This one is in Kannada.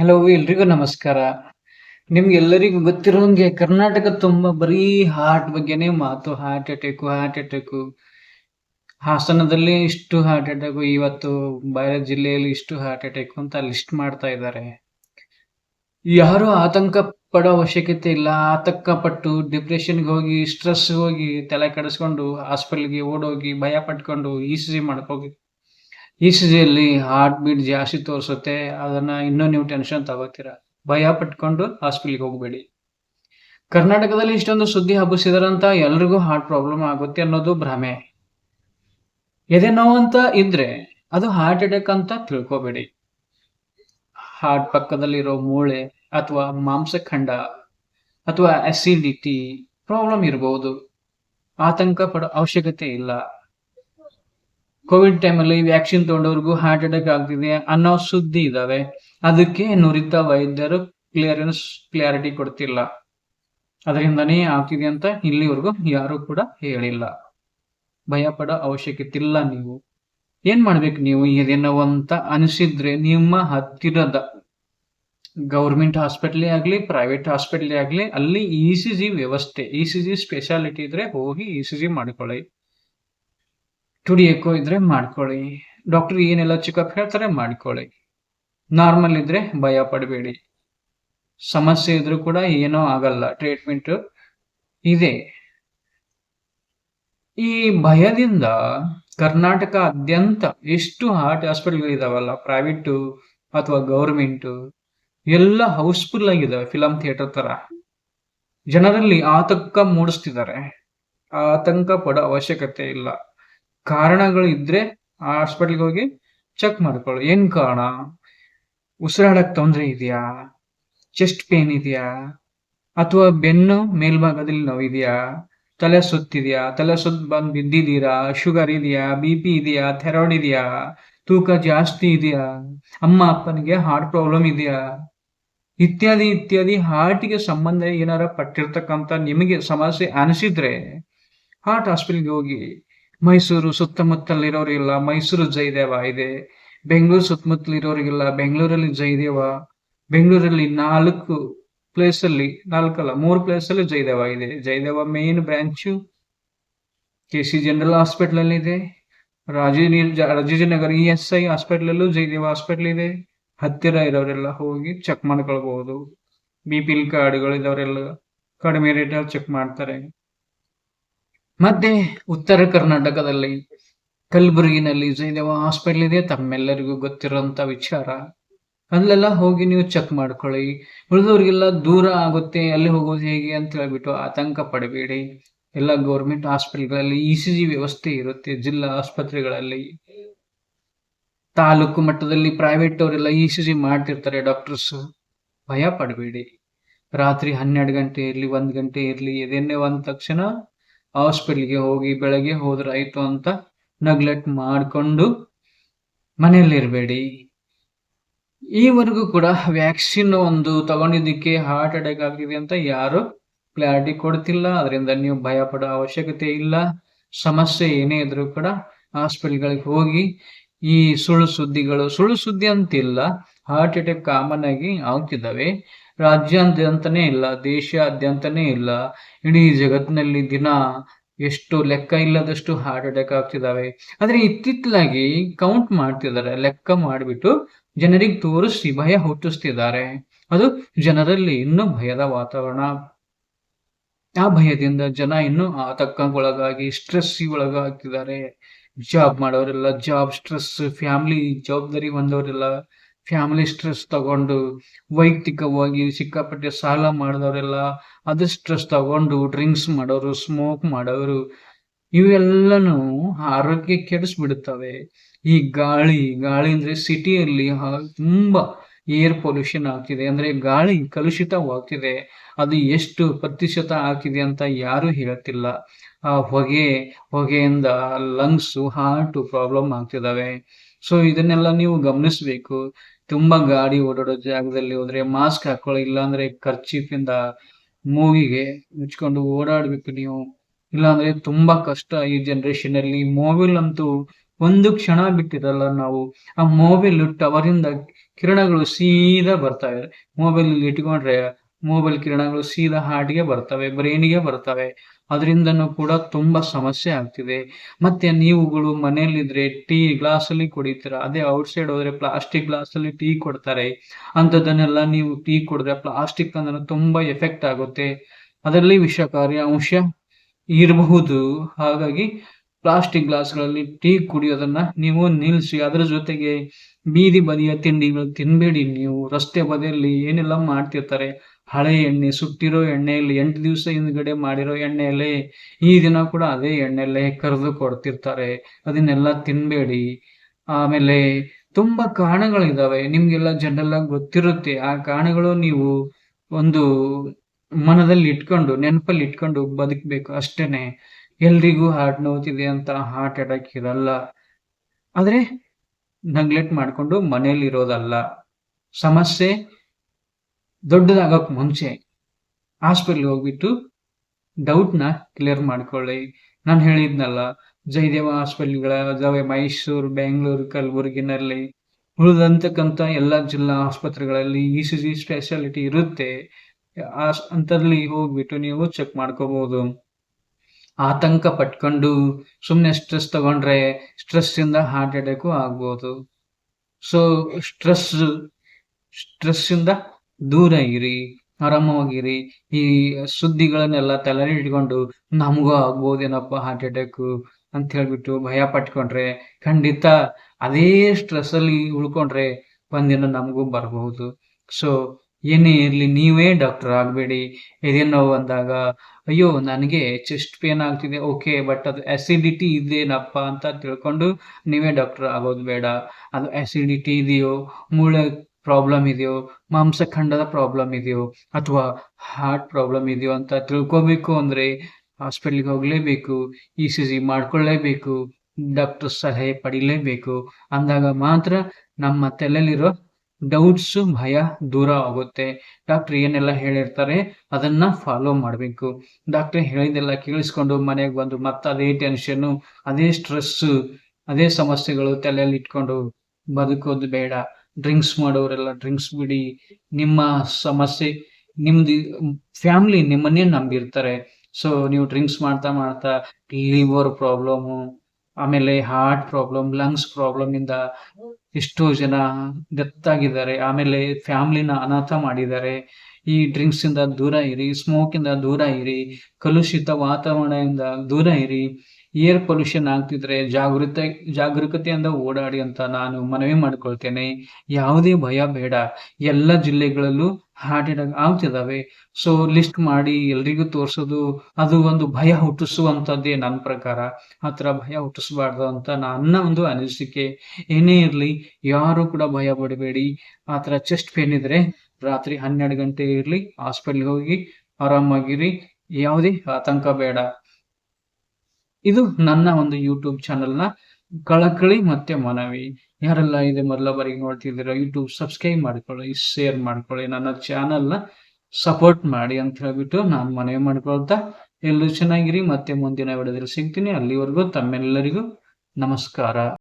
ಹಲೋ ಎಲ್ರಿಗೂ ನಮಸ್ಕಾರ. ನಿಮ್ಗೆಲ್ಲರಿಗೂ ಗೊತ್ತಿರೋಂಗೆ ಕರ್ನಾಟಕ ತುಂಬಾ ಬರೀ ಹಾರ್ಟ್ ಬಗ್ಗೆನೇ ಮಾತು ಹಾರ್ಟ್ ಅಟ್ಯಾಕು ಹಾರ್ಟ್ ಅಟ್ಯಾಕು ಹಾಸನದಲ್ಲಿ ಇಷ್ಟು ಹಾರ್ಟ್ ಅಟ್ಯಾಕು ಇವತ್ತು ಬೇರೆ ಜಿಲ್ಲೆಯಲ್ಲಿ ಇಷ್ಟು ಹಾರ್ಟ್ ಅಟ್ಯಾಕು ಅಂತ ಲಿಸ್ಟ್ ಮಾಡ್ತಾ ಇದ್ದಾರೆ. ಯಾರು ಆತಂಕ ಪಡೋ ಅವಶ್ಯಕತೆ ಇಲ್ಲ. ಆತಂಕ ಪಟ್ಟು ಡಿಪ್ರೆಷನ್ಗೆ ಹೋಗಿ ಸ್ಟ್ರೆಸ್ ಹೋಗಿ ತಲೆ ಕೆಡಿಸ್ಕೊಂಡು ಹಾಸ್ಪಿಟಲ್ಗೆ ಓಡೋಗಿ, ಭಯ ಪಟ್ಕೊಂಡು ಇ ಸಿ ಜಿ ಮಾಡ್ಕೋಗಿ ಇ ಸಿ ಜಿಯಲ್ಲಿ ಹಾರ್ಟ್ ಬೀಟ್ ಜಾಸ್ತಿ ತೋರಿಸುತ್ತೆ, ಅದನ್ನ ಇನ್ನೂ ನೀವು ಟೆನ್ಷನ್ ತಗೋತೀರಾ? ಭಯ ಪಟ್ಕೊಂಡು ಹಾಸ್ಪಿಟ್ಲಿಗೆ ಹೋಗಬೇಡಿ. ಕರ್ನಾಟಕದಲ್ಲಿ ಇಷ್ಟೊಂದು ಸುದ್ದಿ ಹಬ್ಬಿಸಿದಾರಂತ ಎಲ್ರಿಗೂ ಹಾರ್ಟ್ ಪ್ರಾಬ್ಲಮ್ ಆಗುತ್ತೆ ಅನ್ನೋದು ಭ್ರಮೆ. ಎದೆ ನೋವು ಅಂತ ಇದ್ರೆ ಅದು ಹಾರ್ಟ್ ಅಟ್ಯಾಕ್ ಅಂತ ತಿಳ್ಕೊಬೇಡಿ. ಹಾರ್ಟ್ ಪಕ್ಕದಲ್ಲಿರೋ ಮೂಳೆ ಅಥವಾ ಮಾಂಸಖಂಡ ಅಥವಾ ಅಸಿಡಿಟಿ ಪ್ರಾಬ್ಲಮ್ ಇರಬಹುದು ಆತಂಕ ಪಡೋ ಅವಶ್ಯಕತೆ ಇಲ್ಲ. ಕೋವಿಡ್ ಟೈಮಲ್ಲಿ ವ್ಯಾಕ್ಸಿನ್ ತಗೊಂಡವ್ರಿಗೂ ಹಾರ್ಟ್ ಅಟ್ಯಾಕ್ ಆಗ್ತಿದೆ ಅನ್ನೋ ಸುದ್ದಿ ಇದಾವೆ. ಅದಕ್ಕೆ ನುರಿತ ವೈದ್ಯರು ಕ್ಲಿಯರೆನ್ಸ್ ಕ್ಲಾರಿಟಿ ಕೊಡ್ತಿಲ್ಲ. ಅದರಿಂದನೇ ಆಗ್ತಿದೆ ಅಂತ ಇಲ್ಲಿವರೆಗೂ ಯಾರು ಕೂಡ ಹೇಳಿಲ್ಲ. ಭಯ ಪಡೋ ಅವಶ್ಯಕತೆ ಇಲ್ಲ ನೀವು. ಏನ್ ಮಾಡ್ಬೇಕು ನೀವು? ಏನೋ ಅಂತ ಅನಿಸಿದ್ರೆ ನಿಮ್ಮ ಹತ್ತಿರದ ಗೌರ್ಮೆಂಟ್ ಹಾಸ್ಪಿಟ್ಲೇ ಆಗ್ಲಿ ಪ್ರೈವೇಟ್ ಹಾಸ್ಪಿಟ್ಲೇ ಆಗ್ಲಿ, ಅಲ್ಲಿ ಇ ಸಿ ಜಿ ವ್ಯವಸ್ಥೆ ಇ ಸಿ ಜಿ ಸ್ಪೆಷಾಲಿಟಿ ಇದ್ರೆ ಹೋಗಿ ಇ ಸಿ ಜಿ ಮಾಡ್ಕೊಳ್ಳಿ. ಎಕೋ ಇದ್ರೆ ಮಾಡ್ಕೊಳ್ಳಿ. ಡಾಕ್ಟರ್ ಏನೆಲ್ಲ ಚೆಕಪ್ ಹೇಳ್ತಾರೆ ಮಾಡ್ಕೊಳ್ಳಿ. ನಾರ್ಮಲ್ ಇದ್ರೆ ಭಯ ಪಡಬೇಡಿ. ಸಮಸ್ಯೆ ಇದ್ರೂ ಕೂಡ ಏನೋ ಆಗಲ್ಲ. ಟ್ರೀಟ್ಮೆಂಟ್ ಇದೆ. ಈ ಭಯದಿಂದ ಕರ್ನಾಟಕಾದ್ಯಂತ ಎಷ್ಟು ಹಾರ್ಟ್ ಹಾಸ್ಪಿಟಲ್ ಇದಾವಲ್ಲ ಪ್ರೈವೇಟ್ ಅಥವಾ ಗೌರ್ಮೆಂಟ್ ಎಲ್ಲ ಹೌಸ್ಫುಲ್ ಆಗಿದಾವೆ ಫಿಲಂ ಥಿಯೇಟರ್ ತರ ಜನರಲ್ಲಿ ಆತಂಕ ಮೂಡಿಸ್ತಿದ್ದಾರೆ. ಆತಂಕ ಪಡೋ ಅವಶ್ಯಕತೆ ಇಲ್ಲ. ಕಾರಣಗಳು ಇದ್ರೆ ಆ ಹಾಸ್ಪಿಟಲ್ಗೆ ಹೋಗಿ ಚೆಕ್ ಮಾಡ್ಕೊಳ್ಳಿ ಏನ್ ಕಾರಣ? ಉಸಿರಾಡಕ್ ತೊಂದರೆ ಇದೆಯಾ? ಚೆಸ್ಟ್ ಪೇನ್ ಇದೆಯಾ? ಅಥವಾ ಬೆನ್ನು ಮೇಲ್ಭಾಗದಲ್ಲಿ ನೋವಿದೆಯಾ? ತಲೆ ಸುತ್ತಿದೆಯಾ? ತಲೆ ಸುತ್ತ ಬಂದು ಬಿದ್ದಿದ್ದೀರಾ? ಶುಗರ್ ಇದೆಯಾ? ಬಿ ಪಿ ಇದೆಯಾ? ಥೈರಾಯ್ಡ್ ಇದೆಯಾ? ತೂಕ ಜಾಸ್ತಿ ಇದೆಯಾ? ಅಮ್ಮ ಅಪ್ಪನಿಗೆ ಹಾರ್ಟ್ ಪ್ರಾಬ್ಲಮ್ ಇದೆಯಾ? ಇತ್ಯಾದಿ ಇತ್ಯಾದಿ ಹಾರ್ಟಿಗೆ ಸಂಬಂಧ ಏನಾರ ಪಟ್ಟಿರ್ತಕ್ಕಂಥ ನಿಮಗೆ ಸಮಸ್ಯೆ ಅನಿಸಿದ್ರೆ ಹಾರ್ಟ್ ಹಾಸ್ಪಿಟಲ್ಗೆ ಹೋಗಿ ಮೈಸೂರು ಸುತ್ತಮುತ್ತಲಿರೋರಿಗೆಲ್ಲ ಮೈಸೂರು ಜಯದೇವ ಇದೆ. ಬೆಂಗಳೂರು ಸುತ್ತಮುತ್ತಲಿರೋರಿಗಿಲ್ಲ ಬೆಂಗಳೂರಲ್ಲಿ ಜಯದೇವ, ಬೆಂಗಳೂರಲ್ಲಿ ನಾಲ್ಕು ಪ್ಲೇಸ್ ಅಲ್ಲಿ, ನಾಲ್ಕಲ್ಲ, ಮೂರು ಪ್ಲೇಸ್ ಅಲ್ಲಿ ಜಯದೇವ ಇದೆ. Jayadeva main branch K C general hospital ಅಲ್ಲಿ ಇದೆ. Rajivnagar E S I hospital ಅಲ್ಲೂ ಜಯದೇವ ಹಾಸ್ಪಿಟಲ್ ಇದೆ. ಹತ್ತಿರ ಇರೋರೆಲ್ಲ ಹೋಗಿ ಚೆಕ್ ಮಾಡ್ಕೊಳ್ಬಹುದು ಬಿ ಪಿ ಎಲ್ ಕಾರ್ಡ್ಗಳಿದವರೆಲ್ಲ ಕಡಿಮೆ ರೇಟಲ್ಲಿ ಚೆಕ್ ಮಾಡ್ತಾರೆ. ಮತ್ತೆ ಉತ್ತರ ಕರ್ನಾಟಕದಲ್ಲಿ ಕಲಬುರಗಿನಲ್ಲಿ ಜಯದೇವ ಹಾಸ್ಪಿಟಲ್ ಇದೆ. ತಮ್ಮೆಲ್ಲರಿಗೂ ಗೊತ್ತಿರೋಂಥ ವಿಚಾರ. ಅಲ್ಲೆಲ್ಲ ಹೋಗಿ ನೀವು ಚೆಕ್ ಮಾಡ್ಕೊಳ್ಳಿ. ಉಳಿದವ್ರಿಗೆಲ್ಲ ದೂರ ಆಗುತ್ತೆ, ಅಲ್ಲಿ ಹೋಗೋದು ಹೇಗೆ ಅಂತ ಹೇಳ್ಬಿಟ್ಟು ಆತಂಕ ಪಡಬೇಡಿ. ಎಲ್ಲ ಗೌರ್ಮೆಂಟ್ ಹಾಸ್ಪಿಟಲ್ಗಳಲ್ಲಿ ಇ ಸಿ ಜಿ ವ್ಯವಸ್ಥೆ ಇರುತ್ತೆ, ಜಿಲ್ಲಾ ಆಸ್ಪತ್ರೆಗಳಲ್ಲಿ. ತಾಲೂಕು ಮಟ್ಟದಲ್ಲಿ ಪ್ರೈವೇಟ್ ಅವರೆಲ್ಲ ಇ ಸಿ ಜಿ ಮಾಡ್ತಿರ್ತಾರೆ ಡಾಕ್ಟರ್ಸ್ ಭಯ ಪಡಬೇಡಿ. ರಾತ್ರಿ ಹನ್ನೆರಡು ಗಂಟೆ ಇರಲಿ, ಒಂದ್ ಗಂಟೆ ಇರಲಿ ಎದೇನೇ ಒಂದ ತಕ್ಷಣ ಹಾಸ್ಪಿಟಲ್ಗೆ ಹೋಗಿ ಬೆಳಗ್ಗೆ ಹೋದ್ರಾಯ್ತು ಅಂತ ನಗ್ಲೆಕ್ಟ್ ಮಾಡಿಕೊಂಡು ಮನೆಯಲ್ಲಿರಬೇಡಿ. ಈವರೆಗೂ ಕೂಡ ವ್ಯಾಕ್ಸಿನ್ ಒಂದು ತಗೊಂಡಿದ್ದಕ್ಕೆ ಹಾರ್ಟ್ ಅಟ್ಯಾಕ್ ಆಗಿದೆ ಅಂತ ಯಾರು ಕ್ಲಾರಿಟಿ ಕೊಡ್ತಿಲ್ಲ. ಅದರಿಂದ ನೀವು ಭಯ ಪಡೋ ಅವಶ್ಯಕತೆ ಇಲ್ಲ. ಸಮಸ್ಯೆ ಏನೇ ಇದ್ರೂ ಕೂಡ ಹಾಸ್ಪಿಟಲ್ಗಳಿಗೆ ಹೋಗಿ ಈ ಸುಳ್ಳು ಸುದ್ದಿಗಳು, ಸುಳ್ಳು ಸುದ್ದಿ ಅಂತಿಲ್ಲ ಹಾರ್ಟ್ ಅಟ್ಯಾಕ್ ಕಾಮನ್ ಆಗಿ ಆಗ್ತಿದ್ದಾವೆ. ರಾಜ್ಯಾದ್ಯಂತನೇ ಇಲ್ಲ, ದೇಶಾದ್ಯಂತನೇ ಇಲ್ಲ. ಇಡೀ ಜಗತ್ತಿನಲ್ಲಿ ದಿನ ಎಷ್ಟು ಲೆಕ್ಕ ಇಲ್ಲದಷ್ಟು ಹಾರ್ಟ್ ಅಟ್ಯಾಕ್ ಆಗ್ತಿದ್ದಾವೆ ಆದ್ರೆ ಇತ್ತಿತ್ತಲಾಗಿ ಕೌಂಟ್ ಮಾಡ್ತಿದ್ದಾರೆ ಲೆಕ್ಕ ಮಾಡಿಬಿಟ್ಟು ಜನರಿಗೆ ತೋರಿಸಿ ಭಯ ಹುಟ್ಟಿಸ್ತಿದ್ದಾರೆ ಅದು ಜನರಲ್ಲಿ ಇನ್ನೂ ಭಯದ ವಾತಾವರಣ. ಆ ಭಯದಿಂದ ಜನ ಇನ್ನೂ ಆತಂಕಗೊಳಗಾಗಿ ಸ್ಟ್ರೆಸ್ ಒಳಗಾಗ್ತಿದ್ದಾರೆ ಜಾಬ್ ಮಾಡೋರೆಲ್ಲ ಜಾಬ್ ಸ್ಟ್ರೆಸ್ ಫ್ಯಾಮಿಲಿ ಜವಾಬ್ದಾರಿ ಹೊಂದವರೆಲ್ಲ ಫ್ಯಾಮಿಲಿ ಸ್ಟ್ರೆಸ್ ತಗೊಂಡು, ವೈಯಕ್ತಿಕವಾಗಿ ಸಿಕ್ಕಾಪಟ್ಟೆ ಸಾಲ ಮಾಡಿದವರೆಲ್ಲ, ಅದು ಸ್ಟ್ರೆಸ್ ತಗೊಂಡು ಡ್ರಿಂಕ್ಸ್ ಮಾಡೋರು ಸ್ಮೋಕ್ ಮಾಡೋರು, ಇವೆಲ್ಲನೂ ಆರೋಗ್ಯ ಕೆಡಿಸ್ಬಿಡುತ್ತವೆ ಈ ಗಾಳಿ ಗಾಳಿ ಅಂದ್ರೆ ಸಿಟಿಯಲ್ಲಿ ತುಂಬಾ ಏರ್ ಪೊಲ್ಯೂಷನ್ ಆಗ್ತಿದೆ. ಅಂದ್ರೆ ಗಾಳಿ ಕಲುಷಿತವಾಗ್ತಿದೆ. ಅದು ಎಷ್ಟು ಪ್ರತಿಶತ ಆಗ್ತಿದೆ ಅಂತ ಯಾರು ಹೇಳ್ತಿಲ್ಲ ಆ ಹೊಗೆ, ಹೊಗೆಯಿಂದ ಲಂಗ್ಸು ಹಾರ್ಟು ಪ್ರಾಬ್ಲಮ್ ಆಗ್ತಿದಾವೆ. ಸೊ ಇದನ್ನೆಲ್ಲ ನೀವು ಗಮನಿಸಬೇಕು. ತುಂಬಾ ಗಾಡಿ ಓಡಾಡೋ ಜಾಗದಲ್ಲಿ ಹೋದ್ರೆ ಮಾಸ್ಕ್ ಹಾಕೊಳ್ಳಿ, ಇಲ್ಲಾಂದ್ರೆ ಖರ್ಚೀಫಿಂದ ಮೂವಿಗೆ ಮುಚ್ಕೊಂಡು ಓಡಾಡ್ಬೇಕು ನೀವು. ಇಲ್ಲಾಂದ್ರೆ ತುಂಬಾ ಕಷ್ಟ ಈ ಜನರೇಷನ್ ಅಲ್ಲಿ. ಮೊಬೈಲ್ ಅಂತೂ ಒಂದು ಕ್ಷಣ ಬಿಟ್ಟಿರಲ್ಲ ನಾವು. ಆ ಮೊಬೈಲ್ ಟವರ್ ಇಂದ ಕಿರಣಗಳು ಸೀದಾ ಇದೆ ಮೊಬೈಲ್ ಇಟ್ಕೊಂಡ್ರೆ ಮೊಬೈಲ್ ಕಿರಣಗಳು ಸೀದಾ ಹಾರ್ಟ್ಗೆ ಬರ್ತವೆ, ಬ್ರೈನ್ಗೆ ಬರ್ತವೆ. ಅದರಿಂದನೂ ಕೂಡ ತುಂಬಾ ಸಮಸ್ಯೆ ಆಗ್ತಿದೆ. ಮತ್ತೆ ನೀವುಗಳು ಮನೆಯಲ್ಲಿದ್ರೆ ಟೀ ಗ್ಲಾಸಲ್ಲಿ ಕುಡಿತೀರ? ಅದೇ ಔಟ್ಸೈಡ್ ಹೋದ್ರೆ ಪ್ಲಾಸ್ಟಿಕ್ ಗ್ಲಾಸಲ್ಲಿ ಟೀ ಕೊಡ್ತಾರೆ. ಅಂಥದ್ದನ್ನೆಲ್ಲ ನೀವು ಟೀ ಕುಡಿದ್ರೆ ಪ್ಲಾಸ್ಟಿಕ್ ಅಂದ್ರೆ ತುಂಬಾ ಎಫೆಕ್ಟ್ ಆಗುತ್ತೆ. ಅದರಲ್ಲಿ ವಿಷಕಾರಿ ಅಂಶ ಇರಬಹುದು. ಹಾಗಾಗಿ ಪ್ಲಾಸ್ಟಿಕ್ ಗ್ಲಾಸ್ಗಳಲ್ಲಿ ಟೀ ಕುಡಿಯೋದನ್ನ ನೀವು ನಿಲ್ಲಿಸಿ. ಅದರ ಜೊತೆಗೆ ಬೀದಿ ಬದಿಯ ತಿಂಡಿಗಳು ತಿನ್ಬೇಡಿ ನೀವು. ರಸ್ತೆ ಬದಿಯಲ್ಲಿ ಏನೆಲ್ಲ ಮಾಡ್ತಿರ್ತಾರೆ ಹಳೆ ಎಣ್ಣೆ ಸುಟ್ಟಿರೋ ಎಣ್ಣೆಯಲ್ಲಿ ಎಂಟು ದಿವಸ ಹಿಂದ್ಗಡೆ ಮಾಡಿರೋ ಎಣ್ಣೆಯಲ್ಲಿ ಈ ದಿನ ಕೂಡ ಅದೇ ಎಣ್ಣೆಲ್ಲೇ ಕರೆದು ಕೊಡ್ತಿರ್ತಾರೆ. ಅದನ್ನೆಲ್ಲ ತಿನ್ಬೇಡಿ. ಆಮೇಲೆ ತುಂಬಾ ಕಾರಣಗಳಿದಾವೆ. ನಿಮ್ಗೆಲ್ಲ ಜನರೆಲ್ಲ ಗೊತ್ತಿರುತ್ತೆ. ಆ ಕಾರಣಗಳು ನೀವು ಒಂದು ಮನದಲ್ಲಿ ಇಟ್ಕೊಂಡು, ನೆನಪಲ್ಲಿ ಇಟ್ಕೊಂಡು ಬದುಕಬೇಕು ಅಷ್ಟೇನೆ. ಎಲ್ರಿಗೂ ಹಾರ್ಟ್ ನೋವುತ್ತಿದೆ ಅಂತ ಹಾರ್ಟ್ ಅಟ್ಯಾಕ್ ಇರಲ್ಲ. ಆದ್ರೆ ನೆಗ್ಲೆಕ್ಟ್ ಮಾಡ್ಕೊಂಡು ಮನೇಲಿ ಇರೋದಲ್ಲ ಸಮಸ್ಯೆ ದೊಡ್ಡದಾಗಕ್ ಮುಂಚೆ ಹಾಸ್ಪಿಟ್ಲ್ ಹೋಗ್ಬಿಟ್ಟು ಡೌಟ್ನ ಕ್ಲಿಯರ್ ಮಾಡ್ಕೊಳ್ಳಿ. ನಾನು ಹೇಳಿದ್ನಲ್ಲ, ಜಯದೇವ ಹಾಸ್ಪಿಟ್ಲ್ಗಳ ಅದಾವೆ ಮೈಸೂರು, ಬೆಂಗಳೂರು, ಕಲಬುರಗಿನಲ್ಲಿ ಉಳಿದಂತಕ್ಕಂಥ ಎಲ್ಲ ಜಿಲ್ಲಾ ಆಸ್ಪತ್ರೆಗಳಲ್ಲಿ ಇ ಸಿ ಜಿ ಸ್ಪೆಷಾಲಿಟಿ ಇರುತ್ತೆ. ಅಂತಲ್ಲಿ ಹೋಗ್ಬಿಟ್ಟು ನೀವು ಚೆಕ್ ಮಾಡ್ಕೋಬಹುದು ಆತಂಕ ಪಟ್ಕೊಂಡು ಸುಮ್ಮನೆ ಸ್ಟ್ರೆಸ್ ತಗೊಂಡ್ರೆ ಸ್ಟ್ರೆಸ್ ಇಂದ ಹಾರ್ಟ್ ಅಟ್ಯಾಕು ಆಗ್ಬೋದು. ಸೊ ಸ್ಟ್ರೆಸ್ ಸ್ಟ್ರೆಸ್ ಇಂದ ದೂರ ಇರಿ ಆರಾಮವಾಗಿರಿ ಈ ಸುದ್ದಿಗಳನ್ನೆಲ್ಲ ತಲೆ ಇಟ್ಕೊಂಡು ನಮಗೂ ಆಗ್ಬೋದೇನಪ್ಪ ಹಾರ್ಟ್ ಅಟ್ಯಾಕ್ ಅಂತ ಹೇಳ್ಬಿಟ್ಟು ಭಯ ಪಟ್ಕೊಂಡ್ರೆ ಖಂಡಿತ ಅದೇ ಸ್ಟ್ರೆಸ್ ಅಲ್ಲಿ ಉಳ್ಕೊಂಡ್ರೆ ಒಂದಿನ ನಮಗೂ ಬರಬಹುದು. ಸೊ ಏನೇ ಇರಲಿ ನೀವೇ ಡಾಕ್ಟರ್ ಆಗಬೇಡಿ. ನೋವು ಅಂದಾಗ ಅಯ್ಯೋ, ನನಗೆ ಚೆಸ್ಟ್ ಪೇನ್ ಆಗ್ತಿದೆ ಓಕೆ ಬಟ್ ಅದು ಆ್ಯಸಿಡಿಟಿ ಇದೇನಪ್ಪ ಅಂತ ತಿಳ್ಕೊಂಡು ನೀವೇ ಡಾಕ್ಟರ್ ಆಗೋದು ಬೇಡ. ಅದು ಆ್ಯಸಿಡಿಟಿ ಇದೆಯೋ, ಮೂಳೆ ಪ್ರಾಬ್ಲಮ್ ಇದೆಯೋ, ಮಾಂಸಖಂಡದ ಪ್ರಾಬ್ಲಮ್ ಇದೆಯೋ, ಅಥವಾ ಹಾರ್ಟ್ ಪ್ರಾಬ್ಲಮ್ ಇದೆಯೋ ಅಂತ ತಿಳ್ಕೊಬೇಕು ಅಂದ್ರೆ ಹಾಸ್ಪಿಟ್ಲಿಗೆ ಹೋಗಲೇಬೇಕು ಇ ಸಿ ಜಿ ಮಾಡ್ಕೊಳ್ಳೇಬೇಕು ಡಾಕ್ಟರ್ ಸಲಹೆ ಪಡಿಲೇಬೇಕು. ಅಂದಾಗ ಮಾತ್ರ ನಮ್ಮ ತಲೆಯಲ್ಲಿರೋ ಡೌಟ್ಸ್ ಭಯ ದೂರ ಆಗುತ್ತೆ. ಡಾಕ್ಟರ್ ಏನೆಲ್ಲ ಹೇಳಿರ್ತಾರೆ ಅದನ್ನ ಫಾಲೋ ಮಾಡಬೇಕು. ಡಾಕ್ಟರ್ ಹೇಳಿದೆಲ್ಲ ಕೇಳಿಸ್ಕೊಂಡು ಮನೆಗೆ ಬಂದು ಮತ್ತೆ ಅದೇ ಟೆನ್ಷನ್ನು ಅದೇ ಸ್ಟ್ರೆಸ್ ಅದೇ ಸಮಸ್ಯೆಗಳು ತಲೆಯಲ್ಲಿ ಇಟ್ಕೊಂಡು ಬದುಕೋದು ಬೇಡ. ಡ್ರಿಂಕ್ಸ್ ಮಾಡೋರೆಲ್ಲ ಡ್ರಿಂಕ್ಸ್ ಬಿಡಿ. ನಿಮ್ಮ ಸಮಸ್ಯೆ, ನಿಮ್ದು ಫ್ಯಾಮಿಲಿ ನಿಮ್ಮನ್ನೇ ನಂಬಿರ್ತಾರೆ. ಸೊ ನೀವು ಡ್ರಿಂಕ್ಸ್ ಮಾಡ್ತಾ ಮಾಡ್ತಾ ಲಿವರ್ ಪ್ರಾಬ್ಲಮ್ ಆಮೇಲೆ ಹಾರ್ಟ್ ಪ್ರಾಬ್ಲಮ್ ಲಂಗ್ಸ್ ಪ್ರಾಬ್ಲಮ್ ಇಂದ ಎಷ್ಟೋ ಜನ ಡೆತ್ ಆಗಿದ್ದಾರೆ. ಆಮೇಲೆ ಫ್ಯಾಮಿಲಿನ ಅನಾಥ ಮಾಡಿದ್ದಾರೆ. ಈ ಡ್ರಿಂಕ್ಸ್ ಇಂದ ದೂರ ಇರಿ ಸ್ಮೋಕ್ ಇಂದ ದೂರ ಇರಿ, ಕಲುಷಿತ ವಾತಾವರಣದಿಂದ ದೂರ ಇರಿ. ಏರ್ ಪೊಲ್ಯೂಷನ್ ಆಗ್ತಿದ್ರೆ ಜಾಗೃತ, ಜಾಗರೂಕತೆಯಿಂದ ಓಡಾಡಿ ಅಂತ ನಾನು ಮನವಿ ಮಾಡ್ಕೊಳ್ತೇನೆ. ಯಾವುದೇ ಭಯ ಬೇಡ. ಎಲ್ಲ ಜಿಲ್ಲೆಗಳಲ್ಲೂ ಹಾರ್ಟ್ ಅಟ್ಯಾಕ್ ಆಗ್ತಿದಾವೆ. ಸೊ ಲಿಸ್ಟ್ ಮಾಡಿ ಎಲ್ರಿಗೂ ತೋರಿಸೋದು, ಅದು ಒಂದು ಭಯ ಹುಟ್ಟಿಸುವಂತದ್ದೇ ನನ್ನ ಪ್ರಕಾರ. ಆ ಭಯ ಹುಟ್ಟಿಸಬಾರ್ದು ಅಂತ ನನ್ನ ಒಂದು ಅನಿಸಿಕೆ. ಏನೇ ಇರಲಿ, ಯಾರು ಕೂಡ ಭಯ ಪಡಬೇಡಿ. ಆ ಥರ ಚೆಸ್ಟ್ ಪೇನ್ ಇದ್ರೆ ರಾತ್ರಿ ಹನ್ನೆರಡು ಗಂಟೆ ಇರಲಿ ಹಾಸ್ಪಿಟ್ಲ್ಗೆ ಹೋಗಿ ಆರಾಮಾಗಿರಿ. ಯಾವುದೇ ಆತಂಕ ಬೇಡ. ಇದು ನನ್ನ ಒಂದು ಯೂಟ್ಯೂಬ್ ಚಾನೆಲ್ನ ಕಳಕಳಿ ಮತ್ತೆ ಮನವಿ. ಯಾರೆಲ್ಲ ಇದೆ ಮೊದಲ ಬಾರಿಗೆ ನೋಡ್ತಿದ್ದೀರಾ ಯೂಟ್ಯೂಬ್ ಸಬ್ಸ್ಕ್ರೈಬ್ ಮಾಡ್ಕೊಳ್ಳಿ ಶೇರ್ ಮಾಡ್ಕೊಳ್ಳಿ, ನನ್ನ ಚಾನೆಲ್ನ ಸಪೋರ್ಟ್ ಮಾಡಿ ಅಂತ ಹೇಳ್ಬಿಟ್ಟು ನಾನು ಮನವಿ ಮಾಡ್ಕೊಳ್ತಾ ಎಲ್ಲರೂ ಚೆನ್ನಾಗಿರಿ. ಮತ್ತೆ ಮುಂದಿನ ವಿಡಿಯೋದಲ್ಲಿ ಸಿಗ್ತೀನಿ. ಅಲ್ಲಿವರೆಗೂ ತಮ್ಮೆಲ್ಲರಿಗೂ ನಮಸ್ಕಾರ.